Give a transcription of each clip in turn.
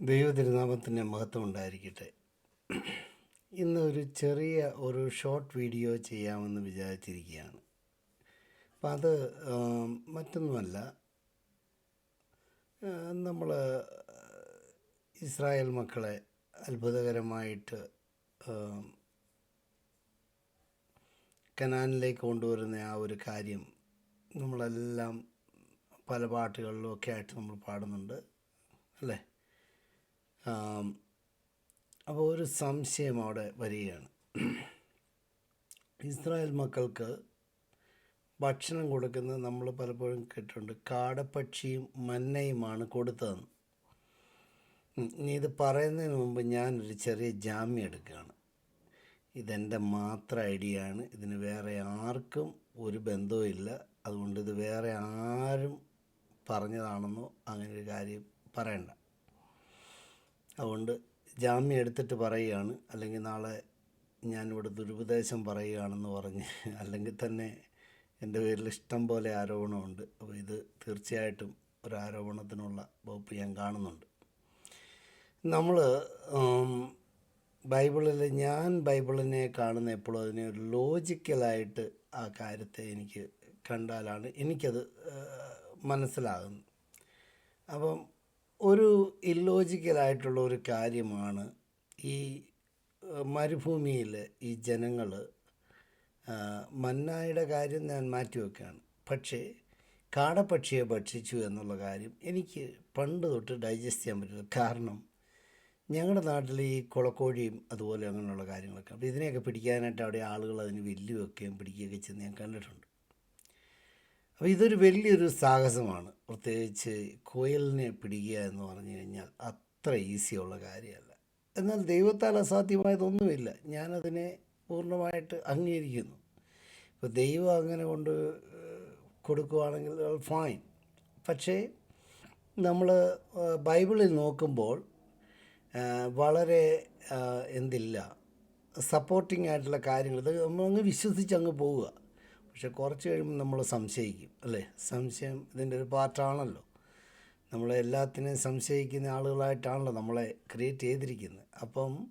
ദൈവതിരുനാമത്തിന്റെ മഹത്വം ഉണ്ടായിരിക്കട്ടെ ഇന്ന് ഒരു ചെറിയ ഒരു ഷോർട്ട് വീഡിയോ ചെയ്യാമെന്ന് വിചാരിച്ചിരിക്കുകയാണ്. അപ്പം അത് മറ്റൊന്നുമല്ല. നമ്മൾ ഇസ്രായേൽ മക്കളെ അത്ഭുതകരമായിട്ട് കനാനിലേക്ക് കൊണ്ടുവരുന്ന ആ ഒരു കാര്യം നമ്മളെല്ലാം പല പാട്ടുകളിലും ഒക്കെ ആയിട്ട് നമ്മൾ പാടുന്നുണ്ട് അല്ലേ? അപ്പോൾ ഒരു സംശയം അവിടെ വരികയാണ്. ഇസ്രായേൽ മക്കൾക്ക് ഭക്ഷണം കൊടുക്കുന്നത് നമ്മൾ പലപ്പോഴും കേട്ടിട്ടുണ്ട്. കാടപ്പക്ഷിയും മന്നയുമാണ് കൊടുത്തതെന്ന്. ഇനി ഇത് പറയുന്നതിന് മുമ്പ് ഞാനൊരു ചെറിയ ജാമ്യം എടുക്കുകയാണ്. ഇതെന്റെ മാത്രം ഐഡിയ ആണ് ഇതിന് വേറെ ആർക്കും ഒരു ബന്ധവും ഇല്ല. അതുകൊണ്ട് ഇത് വേറെ ആരും പറഞ്ഞതാണെന്നോ അങ്ങനെ ഒരു കാര്യം പറയണ്ട. അതുകൊണ്ട് ജാമ്യം എടുത്തിട്ട് പറയുകയാണ്. അല്ലെങ്കിൽ നാളെ ഞാനിവിടെ ദുരുപദേശം പറയുകയാണെന്ന് പറഞ്ഞ് അല്ലെങ്കിൽ തന്നെ എന്റെ പേരിൽ ഇഷ്ടം പോലെ ആരോപണമുണ്ട്. അപ്പോൾ ഇത് തീർച്ചയായിട്ടും ഒരു ആരോപണത്തിനുള്ള വകുപ്പ് ഞാൻ കാണുന്നുണ്ട്. നമ്മൾ ബൈബിളിൽ ഞാൻ ബൈബിളിനെ കാണുന്ന എപ്പോഴും അതിനെ ഒരു ലോജിക്കലായിട്ട് ആ കാര്യത്തെ എനിക്ക് കണ്ടാലാണ് എനിക്കത് മനസ്സിലാകുന്നത്. അപ്പം ഒരു ഇല്ലോജിക്കലായിട്ടുള്ള ഒരു കാര്യമാണ് ഈ മരുഭൂമിയിൽ ഈ ജനങ്ങൾ മന്നായുടെ കാര്യം ഞാൻ മാറ്റിവെക്കുകയാണ് പക്ഷേ കാടപ്പക്ഷിയെ ഭക്ഷിച്ചു എന്നുള്ള കാര്യം എനിക്ക് പണ്ട് തൊട്ട് ഡൈജസ്റ്റ് ചെയ്യാൻ പറ്റില്ല. കാരണം ഞങ്ങളുടെ നാട്ടിൽ ഈ കുളക്കോഴിയും അതുപോലെ അങ്ങനെയുള്ള കാര്യങ്ങളൊക്കെ. അപ്പോൾ ഇതിനെയൊക്കെ പിടിക്കാനായിട്ട് അവിടെ ആളുകൾ അതിന് വെല്ലു വെക്കുകയും പിടിക്കുകയൊക്കെ ചെന്ന് ഞാൻ കണ്ടിട്ടുണ്ട്. അപ്പോൾ ഇതൊരു വലിയൊരു സാഹസമാണ്. പ്രത്യേകിച്ച് കോയലിനെ പിടിക്കുക എന്ന് പറഞ്ഞു കഴിഞ്ഞാൽ അത്ര ഈസിയുള്ള കാര്യമല്ല. എന്നാൽ ദൈവത്താൽ അസാധ്യമായതൊന്നുമില്ല. ഞാനതിനെ പൂർണമായിട്ട് അംഗീകരിക്കുന്നു. ഇപ്പോൾ ദൈവം അങ്ങനെ കൊണ്ട് കൊടുക്കുവാണെങ്കിൽ ഫൈൻ. പക്ഷേ നമ്മൾ ബൈബിളിൽ നോക്കുമ്പോൾ വളരെ എന്തില്ല സപ്പോർട്ടിംഗ് ആയിട്ടുള്ള കാര്യങ്ങൾ. ഇത് നമ്മൾ അങ്ങ് വിശ്വസിച്ച് അങ്ങ് പോവുക. പക്ഷെ കുറച്ച് കഴിയുമ്പോൾ നമ്മൾ സംശയിക്കും അല്ലേ? സംശയം ഇതിന്റെ ഒരു പാർട്ടാണല്ലോ. നമ്മളെ എല്ലാത്തിനെയും സംശയിക്കുന്ന ആളുകളായിട്ടാണല്ലോ നമ്മളെ ക്രിയേറ്റ് ചെയ്തിരിക്കുന്നത്. അപ്പം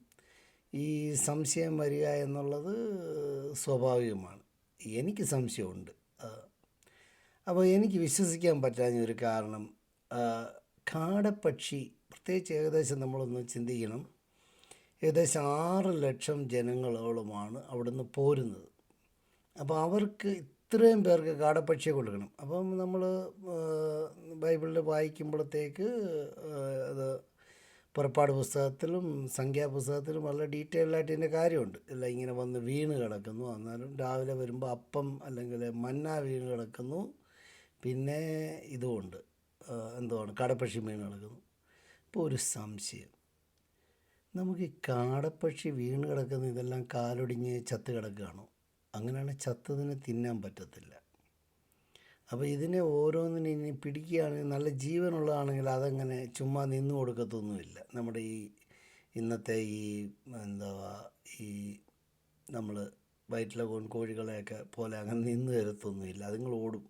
ഈ സംശയം വരിക എന്നുള്ളത് സ്വാഭാവികമാണ്. എനിക്ക് സംശയമുണ്ട്. അപ്പോൾ എനിക്ക് വിശ്വസിക്കാൻ പറ്റാഞ്ഞ ഒരു കാരണം കാടപ്പക്ഷി പ്രത്യേകിച്ച് ഏകദേശം നമ്മളൊന്ന് ചിന്തിക്കണം. ഏകദേശം ആറ് ലക്ഷം ജനങ്ങളോളമാണ് അവിടുന്ന് പോരുന്നത്. അപ്പോൾ അവർക്ക് ഇത്രയും പേർക്ക് കാടപ്പക്ഷിയെ കൊടുക്കണം. അപ്പം നമ്മൾ ബൈബിളിൽ വായിക്കുമ്പോഴത്തേക്ക് അത് പുറപ്പാട് പുസ്തകത്തിലും സംഖ്യാപുസ്തകത്തിലും വളരെ ഡീറ്റെയിൽഡ് ആയിട്ട് ഇതിന്റെ കാര്യമുണ്ട്. ഇല്ല ഇങ്ങനെ വന്ന് വീണ് കിടക്കുന്നു. എന്നാലും രാവിലെ വരുമ്പോൾ അപ്പം അല്ലെങ്കിൽ മന്ന വീണ് കിടക്കുന്നു. പിന്നെ ഇതുമുണ്ട്. എന്തുവാണ്? കാടപ്പക്ഷി വീണ് കിടക്കുന്നു. ഇപ്പോൾ ഒരു സംശയം. നമുക്ക് ഈ കാടപ്പക്ഷി വീണ് കിടക്കുന്ന ഇതെല്ലാം കാലൊടിഞ്ഞ് ചത്ത് കിടക്കുകയാണോ? അങ്ങനെയാണ് ചത്തതിനെ തിന്നാൻ പറ്റത്തില്ല. അപ്പോൾ ഇതിനെ ഓരോന്നിനെ ഇനി പിടിക്കുകയാണെങ്കിൽ നല്ല ജീവനുള്ളതാണെങ്കിൽ അതങ്ങനെ ചുമ്മാ നിന്നു കൊടുക്കത്തൊന്നുമില്ല. നമ്മുടെ ഈ ഇന്നത്തെ ഈ എന്താ ഈ നമ്മൾ വയറ്റിലെ കോഴികളെയൊക്കെ പോലെ അങ്ങനെ നിന്ന് തരത്തൊന്നുമില്ല. അതുങ്ങൾ ഓടും.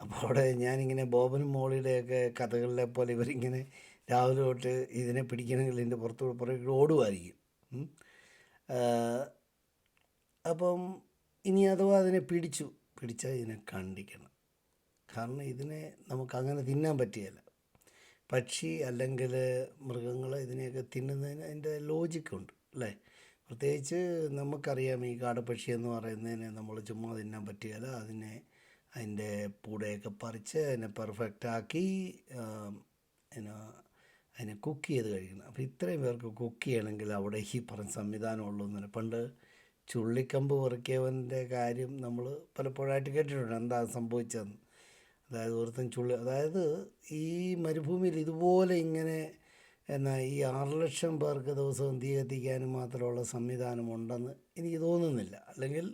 അപ്പോൾ അവിടെ ഞാനിങ്ങനെ ബോബനും മോളിയുടെയൊക്കെ കഥകളിലെ പോലെ ഇവരിങ്ങനെ രാവിലെ തൊട്ട് ഇതിനെ പിടിക്കണമെങ്കിൽ ഇതിന്റെ പുറത്ത് പുറകെ ഓടുമായിരിക്കും. അപ്പം ഇനി അഥവാ അതിനെ പിടിച്ചു. പിടിച്ചാൽ ഇതിനെ കണ്ടിക്കണം. കാരണം ഇതിനെ നമുക്ക് അങ്ങനെ തിന്നാൻ പറ്റിയല്ല. പക്ഷി അല്ലെങ്കിൽ മൃഗങ്ങൾ ഇതിനെയൊക്കെ തിന്നുന്നതിന് അതിന്റെ ലോജിക്കുണ്ട് അല്ലേ? പ്രത്യേകിച്ച് നമുക്കറിയാം ഈ കാടപ്പക്ഷി എന്ന് പറയുന്നതിനെ നമ്മൾ ചുമ്മാ തിന്നാൻ പറ്റുകയില്ല അതിനെ അതിന്റെ പൂടയൊക്കെ പറിച്ച് അതിനെ പെർഫെക്റ്റാക്കി എന്നാ അതിനെ കുക്ക് ചെയ്ത് കഴിക്കണം. അപ്പോൾ ഇത്രയും പേർക്ക് കുക്ക് ചെയ്യണമെങ്കിൽ അവിടെ ഈ പറഞ്ഞ സംവിധാനം ഉള്ളൂ എന്ന് പണ്ട് ചുള്ളിക്കമ്പ് പെറുക്കിയവന്റെ കാര്യം നമ്മൾ പലപ്പോഴായിട്ട് കേട്ടിട്ടുണ്ട്. എന്താ സംഭവിച്ചതെന്ന്. അതായത് ഒരുത്തൻ ചുള്ളി അതായത് ഈ മരുഭൂമിയിൽ ഇതുപോലെ ഇങ്ങനെ എന്നാൽ ഈ ആറ് ലക്ഷം പേർക്ക് ദിവസവും തീ കത്തിക്കാനും മാത്രമുള്ള സംവിധാനം ഉണ്ടെന്ന് എനിക്ക് തോന്നുന്നില്ല. അല്ലെങ്കിൽ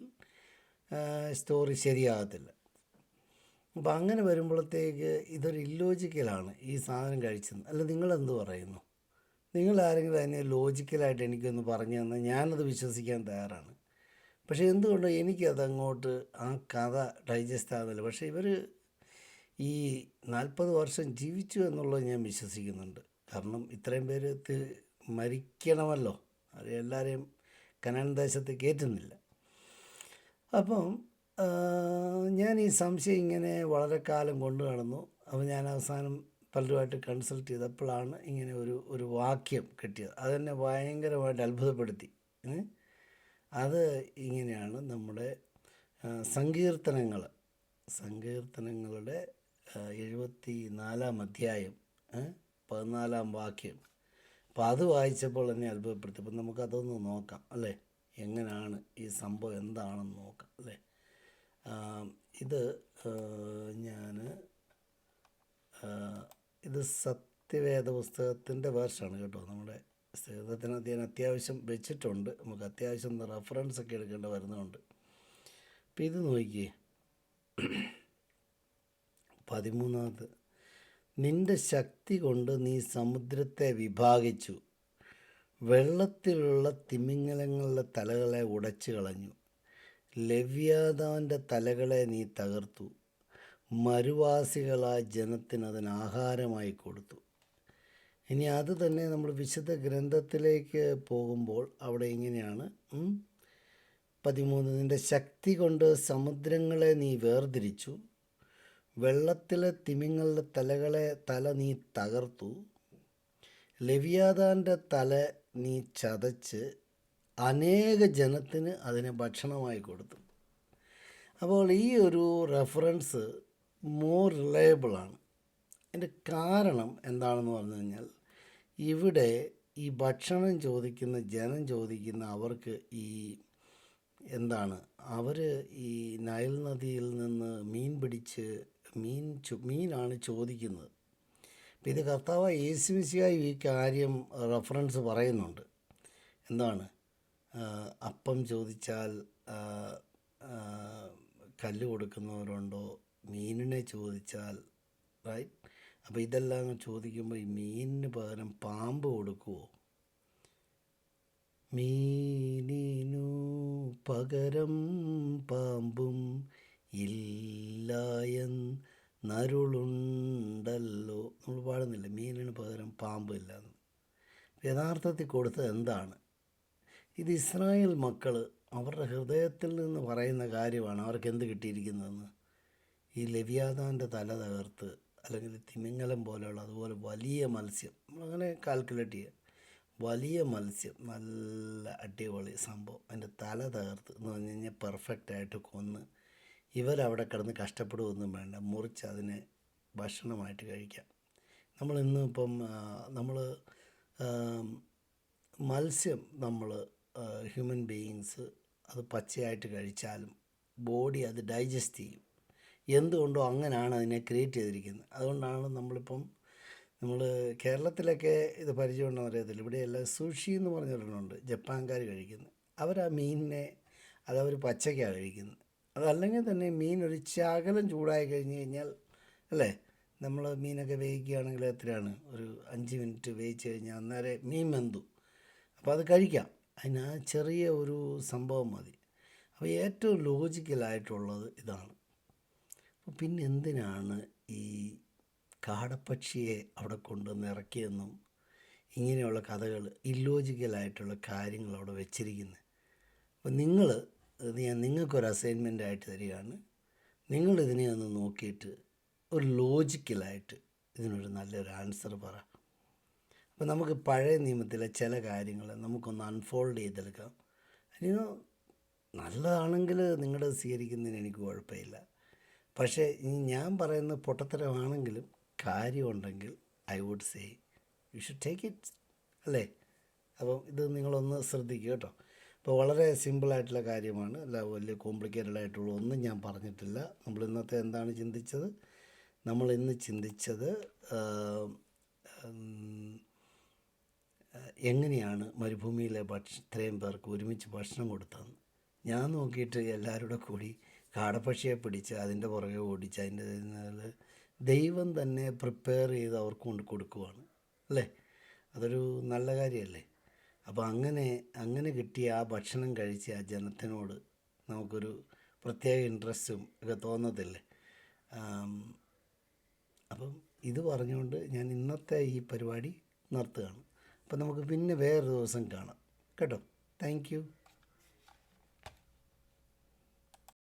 സ്റ്റോറി ശരിയാകത്തില്ല. അപ്പോൾ അങ്ങനെ വരുമ്പോഴത്തേക്ക് ഇതൊരു ഇല്ലോജിക്കലാണ് ഈ സാധനം കഴിച്ചത്. അല്ല നിങ്ങളെന്ത് പറയുന്നു? നിങ്ങൾ ആരെങ്കിലും അതിനെ ലോജിക്കലായിട്ട് എനിക്കൊന്ന് പറഞ്ഞു തന്നാൽ ഞാനത് വിശ്വസിക്കാൻ തയ്യാറാണ്. പക്ഷേ എന്തുകൊണ്ട് എനിക്കതങ്ങോട്ട് ആ കഥ ഡൈജസ്റ്റ് ആകുന്നില്ല പക്ഷേ ഇവർ ഈ നാൽപ്പത് വർഷം ജീവിച്ചു എന്നുള്ളത് ഞാൻ വിശ്വസിക്കുന്നുണ്ട്. കാരണം ഇത്രയും പേര് മരിക്കണമല്ലോ. അത് എല്ലാവരെയും കനാൻ ദേശത്ത് കയറ്റുന്നില്ല അപ്പം ഞാൻ ഈ സംശയം ഇങ്ങനെ വളരെ കാലം കൊണ്ടു നടന്നു. അപ്പോൾ ഞാൻ അവസാനം പലരുമായിട്ട് കൺസൾട്ട് ചെയ്തപ്പോഴാണ് ഇങ്ങനെ ഒരു ഒരു വാക്യം കിട്ടിയത്. അതെന്നെ ഭയങ്കരമായിട്ട് അത്ഭുതപ്പെടുത്തി? അത് ഇങ്ങനെയാണ് നമ്മുടെ സങ്കീർത്തനങ്ങൾ സങ്കീർത്തനങ്ങളുടെ എഴുപത്തി നാലാം അധ്യായം പതിനാലാം വാക്യം. അപ്പോൾ അത് വായിച്ചപ്പോൾ എന്നെ അത്ഭുതപ്പെടുത്തി. അപ്പം നമുക്കതൊന്ന് നോക്കാം അല്ലേ? എങ്ങനെയാണ് ഈ സംഭവം എന്താണെന്ന് നോക്കാം അല്ലേ? ഇത് ഞാൻ ഇത് സത്യവേദ പുസ്തകത്തിന്റെ വേർഷാണ് കേട്ടോ നമ്മുടെ പുസ്തകത്തിനകത്ത് ഞാൻ അത്യാവശ്യം വെച്ചിട്ടുണ്ട്. നമുക്ക് അത്യാവശ്യം റെഫറൻസ് ഒക്കെ എടുക്കേണ്ട വരുന്നുണ്ട്. അപ്പം ഇത് നോക്കിയേ. പതിമൂന്നാമത്. നിന്റെ ശക്തി കൊണ്ട് നീ സമുദ്രത്തെ വിഭാഗിച്ചു. വെള്ളത്തിലുള്ള തിമിംഗലങ്ങളുടെ തലകളെ ഉടച്ചു കളഞ്ഞു. ലവ്യാതാന്റെ തലകളെ നീ തകർത്തു. മരുവാസികളായ ജനത്തിന് അതിന് ആഹാരമായി കൊടുത്തു. ഇനി അത് തന്നെ നമ്മൾ വിശുദ്ധ ഗ്രന്ഥത്തിലേക്ക് പോകുമ്പോൾ അവിടെ ഇങ്ങനെയാണ് പതിമൂന്ന് നിന്റെ ശക്തി കൊണ്ട് സമുദ്രങ്ങളെ നീ വേർതിരിച്ചു വെള്ളത്തിലെ തിമിങ്ങളുടെ തലകളെ തല നീ തകർത്തു ലവ്യാദാന്റെ തല നീ ചതച്ച് അനേക ജനത്തിന് അതിനെ ഭക്ഷണമായി കൊടുത്തു. അപ്പോൾ ഈ ഒരു റെഫറൻസ് മോർ റിലയബിളാണ് അതിന്റെ കാരണം എന്താണെന്ന് പറഞ്ഞു കഴിഞ്ഞാൽ ഇവിടെ ഈ ഭക്ഷണം ചോദിക്കുന്ന ജനം ചോദിക്കുന്ന അവർക്ക് ഈ എന്താണ്? അവർ ഈ നയൽ നദിയിൽ നിന്ന് മീൻ പിടിച്ച് മീൻ മീനാണ് ചോദിക്കുന്നത്. അപ്പം ഇത് കർത്താവ് യേശുമിശിയായി ഈ കാര്യം റെഫറൻസ് പറയുന്നുണ്ട്. എന്താണ്? അപ്പം ചോദിച്ചാൽ കല്ല് കൊടുക്കുന്നവരുണ്ടോ? മീനിനെ ചോദിച്ചാൽ റൈറ്റ്? അപ്പോൾ ഇതെല്ലാം ചോദിക്കുമ്പോൾ ഈ മീനിന് പകരം പാമ്പ് കൊടുക്കുമോ മീനിനു പകരം പാമ്പും ഇല്ലായെന്നരുളുണ്ടല്ലോ നമ്മൾ പാടുന്നില്ല. മീനിന് പകരം പാമ്പ് ഇല്ലാന്ന് യഥാർത്ഥത്തിൽ കൊടുത്തത് എന്താണ്? ഇത് ഇസ്രായേൽ മക്കൾ അവരുടെ ഹൃദയത്തിൽ നിന്ന് പറയുന്ന കാര്യമാണ് അവർക്ക് എന്ത് കിട്ടിയിരിക്കുന്നതെന്ന്. ഈ ലവ്യാതാന്റെ തല തകർത്ത് അല്ലെങ്കിൽ തിമിംഗലം പോലെയുള്ള അതുപോലെ വലിയ മത്സ്യം. അങ്ങനെ കാൽക്കുലേറ്റ് ചെയ്യുക വലിയ മത്സ്യം നല്ല അടിപൊളി സംഭവം. അതിന്റെ തല തകർത്ത് എന്ന് പറഞ്ഞു കഴിഞ്ഞാൽ പെർഫെക്റ്റായിട്ട് കൊന്ന് ഇവരവിടെ കിടന്ന് കഷ്ടപ്പെടുകയൊന്നും വേണ്ട. മുറിച്ച് അതിനെ ഭക്ഷണമായിട്ട് കഴിക്കാം. നമ്മൾ ഇന്ന് നമ്മൾ മത്സ്യം നമ്മൾ ഹ്യൂമൻ ബീയിങ്സ് അത് പച്ചയായിട്ട് കഴിച്ചാലും ബോഡി അത് ഡൈജസ്റ്റ് ചെയ്യും. എന്തുകൊണ്ടോ അങ്ങനെയാണ് അതിനെ ക്രിയേറ്റ് ചെയ്തിരിക്കുന്നത്. അതുകൊണ്ടാണ് നമ്മളിപ്പം നമ്മൾ കേരളത്തിലൊക്കെ ഇത് പരിചയമുണ്ടോ അറിയത്തില്ല ഇവിടെയെല്ലാം സുഷി എന്ന് പറഞ്ഞൊരെണ്ണമുണ്ട് ജപ്പാൻകാർ കഴിക്കുന്നത് അവർ ആ മീനിനെ അതവർ പച്ചയ്ക്കാണ് കഴിക്കുന്നത്. അതല്ലെങ്കിൽ തന്നെ മീൻ ഒരു ശകലം ചൂടായി കഴിഞ്ഞ് കഴിഞ്ഞാൽ അല്ലേ? നമ്മൾ മീനൊക്കെ വേവിക്കുകയാണെങ്കിൽ എത്രയാണ്? ഒരു അഞ്ച് മിനിറ്റ് വേവിച്ച് കഴിഞ്ഞാൽ അന്നേരം മീൻ വെന്തു. അപ്പോൾ അത് കഴിക്കാം. അതിന് ചെറിയ ഒരു സംഭവം മതി. അപ്പോൾ ഏറ്റവും ലോജിക്കലായിട്ടുള്ളത് ഇതാണ്. പിന്നെ എന്തിനാണ് ഈ കാടപ്പക്ഷിയെ അവിടെ കൊണ്ടുവന്ന് ഇറക്കിയെന്നും ഇങ്ങനെയുള്ള കഥകൾ ഇല്ലോജിക്കലായിട്ടുള്ള കാര്യങ്ങൾ അവിടെ വെച്ചിരിക്കുന്നത് അപ്പോൾ നിങ്ങൾ ഞാൻ നിങ്ങൾക്കൊരു അസൈൻമെന്റ് ആയിട്ട് തരികയാണ്. നിങ്ങളിതിനെ ഒന്ന് നോക്കിയിട്ട് ഒരു ലോജിക്കലായിട്ട് ഇതിനൊരു നല്ലൊരു ആൻസർ പറ. അപ്പോൾ നമുക്ക് പഴയ നിയമത്തിലെ ചില കാര്യങ്ങൾ നമുക്കൊന്ന് അൺഫോൾഡ് ചെയ്തെടുക്കാം. അതിന് നല്ലതാണെങ്കിൽ നിങ്ങളത് സ്വീകരിക്കുന്നതിന് എനിക്ക് കുഴപ്പമില്ല. പക്ഷേ ഇനി ഞാൻ പറയുന്നത് പൊട്ടത്തരമാണെങ്കിലും കാര്യമുണ്ടെങ്കിൽ I would say you should take it അല്ലേ? അപ്പം ഇത് നിങ്ങളൊന്ന് ശ്രദ്ധിക്കുക കേട്ടോ. അപ്പോൾ വളരെ സിമ്പിളായിട്ടുള്ള കാര്യമാണ്. അല്ല വലിയ കോംപ്ലിക്കേറ്റഡ് ആയിട്ടുള്ള ഒന്നും ഞാൻ പറഞ്ഞിട്ടില്ല. നമ്മൾ ഇന്നത്തെ എന്താണ് ചിന്തിച്ചത്? നമ്മൾ ഇന്ന് ചിന്തിച്ചത് എങ്ങനെയാണ് മരുഭൂമിയിലെ ഭക്ഷ ഇത്രയും പേർക്ക് ഒരുമിച്ച് ഭക്ഷണം കൊടുത്തതെന്ന്. ഞാൻ നോക്കിയിട്ട് എല്ലാവരുടെ കൂടി കാടപ്പക്ഷിയെ പിടിച്ച് അതിന്റെ പുറകെ ഓടിച്ച് അതിന്റെ ദൈവം തന്നെ പ്രിപ്പയർ ചെയ്ത് അവർക്ക് കൊണ്ട് കൊടുക്കുവാണ്. അല്ലേ? അതൊരു നല്ല കാര്യമല്ലേ? അപ്പോൾ അങ്ങനെ അങ്ങനെ കിട്ടിയ ആ ഭക്ഷണം കഴിച്ച് ആ ജനത്തിനോട് നമുക്കൊരു പ്രത്യേക ഇൻട്രസ്റ്റും ഒക്കെ തോന്നത്തില്ലേ? അപ്പം ഇത് പറഞ്ഞുകൊണ്ട് ഞാൻ ഇന്നത്തെ ഈ പരിപാടി നിർത്തുകയാണ്. അപ്പം നമുക്ക് പിന്നെ വേറൊരു ദിവസം കാണാം. കേട്ടോ? താങ്ക്